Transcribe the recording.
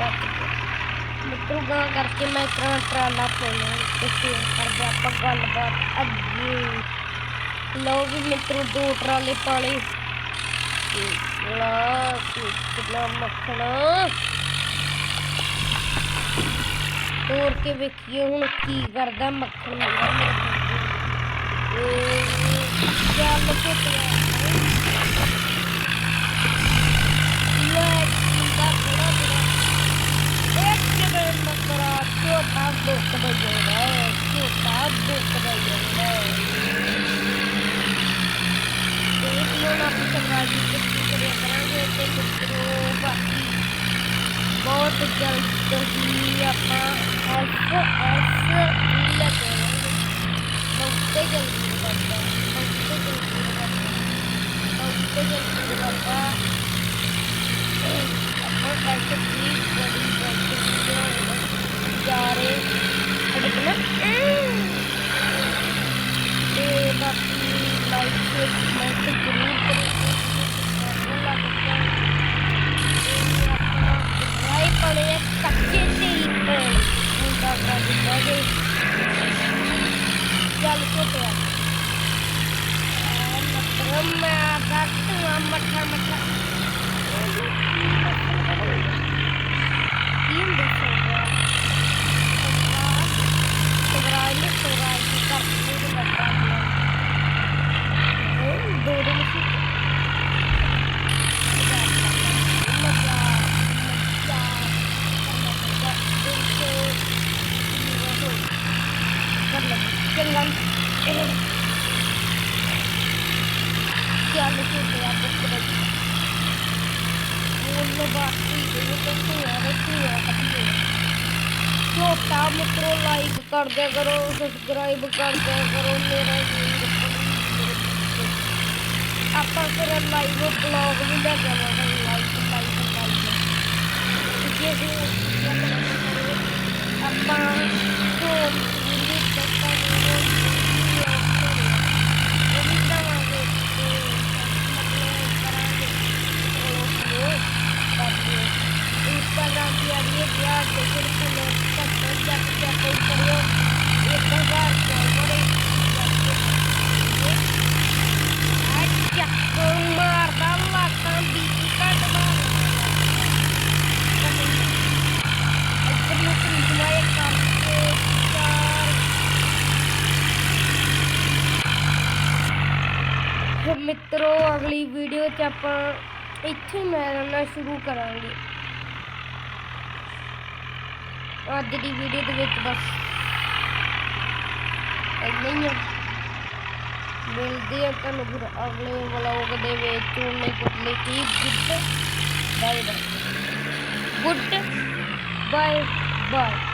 ਦਿੱਤਾ ਮਿੱਤਰੋ ਗਾਂ ਕਰਕੇ ਮੈਂ ਤਰਾਂ ਟਰਾਲਾ ਪਾਉਣਾ ਤੇ ਫਿਰ ਕਰਦੇ ਆਪਾਂ ਗੱਲਬਾਤ ਅੱਗੇ ਲੋ ਵੀ ਮਿੱਤਰੋ ਦੋ ਟਰਾਲੇ ਪਾਲੇ ਲਾ ਕਿੰਨਾ ਮੱਖਣਾ ਤੋੜ ਕੇ ਵੇਖੀਏ ਹੁਣ ਕੀ ਕਰਦਾ ਮੱਖਣ ਮੇਰਾ ਚੱਲ ਕੇ મકરા તો કામ દોસ્ત બજે રે તો કામ દોસ્ત બજે રે એક લોન આપી કરવાની કોશિશ કર્યા કરાંગે તે મિત્રો બાકી बहुत जल्द ही अपना एस एस लगे बहुत जल्दी करता बहुत जल्दी करता बहुत जल्दी करता अपन एस ਕਮੈਂਟ ਜ਼ਰੂਰ ਕਰੋ ਰਾਈ ਪੜੇ ਕੱਚੇ ਤੇ ਹੁੰਦਾ ਕਰ ਦਿੱਤਾ ਦੇ ਚੱਲ ਕੋਟਿਆ ਮਤਰਮ ਮੈਂ ਦੱਸ ਮੱਠਾ क्या लिखे थे आप लाइक तो तो कर दिया करो सब्सक्राइब कर दिया करो मेरा आप लाइव ब्लॉग भी लगा तो मित्रों अगली वीडियो चैप्टर इतने मैं रहना शुरू करा ਅੱਜ ਦੀ ਵੀਡੀਓ ਦੇ ਵਿੱਚ ਬਸ ਇੰਨਾ ਹੀ ਮਿਲਦੇ ਆ ਤੁਹਾਨੂੰ ਫਿਰ ਅਗਲੇ ਵਲੌਗ ਦੇ ਵਿੱਚ ਉਹਨੇ ਕੁੱਟਲੇ ਕੀ good bye bye good bye bye